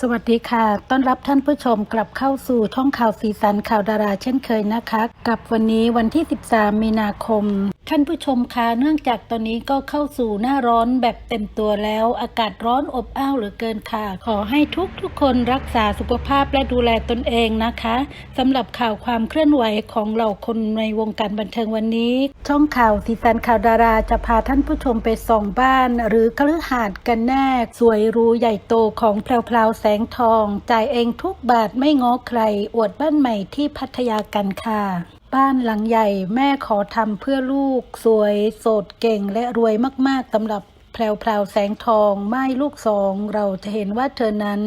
สวัสดีค่ะ ต้อนรับท่านผู้ชมกลับเข้าสู่ช่องข่าวสีสันข่าวดาราเช่นเคยนะคะ กับวันนี้วันที่ 13 มีนาคม ท่านผู้ชมคะเนื่องจากตอนนี้ก็เข้าสู่หน้าร้อนแบบเต็มตัวแล้ว อากาศร้อนอบอ้าวเหลือเกินค่ะ ขอให้ทุกทุกคนรักษาสุขภาพและดูแลตนเองนะคะสำหรับข่าวความเคลื่อนไหวของเหล่าคนในวงการบันเทิงวันนี้ ช่องข่าวสีสันข่าวดาราจะพาท่านผู้ชมไปส่องบ้าน หรือคฤหาสน์กันแน่สวยรูใหญ่โตของแพรวๆแสงทอง จ่ายเองทุกบาทไม่ง้อใคร อวดบ้านใหม่ที่พัทยากันค่ะ บ้านหลังใหญ่แม่ขอทำเพื่อลูก สวยโสดเก่งและรวยมากๆสำหรับแพรวๆแสงทองไม่ลูกสอง เราจะเห็นว่าเธอนั้น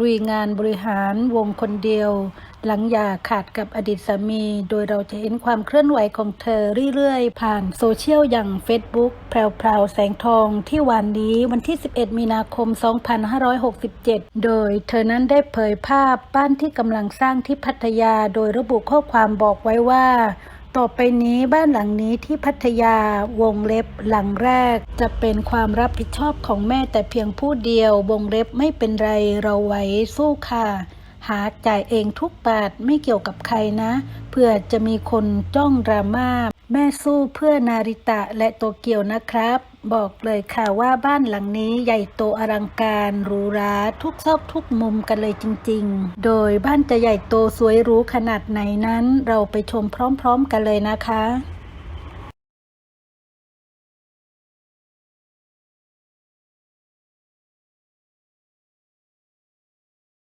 ลุยงานบริหารวงคนเดียว หลังหย่าขาดกับอดีตสามี โดยเราจะเห็นความเคลื่อนไหวของเธอเรื่อยๆ ผ่านโซเชียลอย่าง Facebook แพรวๆแสงทองที่วันนี้วันที่ 11 มีนาคม 2567 โดยเธอนั้นได้เผยภาพบ้านที่กำลังสร้างที่พัทยา โดยระบุข้อความบอกไว้ว่าต่อไปนี้บ้านหลังนี้ที่พัทยาวงเล็บหลังแรก จะเป็นความรับผิดชอบของแม่แต่เพียงผู้เดียว วงเล็บไม่เป็นไรเราไหวสู้ค่ะ หาจ่ายเองทุกบาทไม่เกี่ยวกับใครนะ เพื่อจะมีคนจ้องดราม่าแม่สู้เพื่อนาริตะและโตเกียวนะครับ บอกเลยค่ะว่าบ้านหลังนี้ใหญ่โตอลังการหรูหราทุกซอกทุกมุมกันเลยจริง ๆ โดยบ้านจะใหญ่โตสวยหรูขนาดไหนนั้น เราไปชมพร้อม ๆ กันเลยนะคะ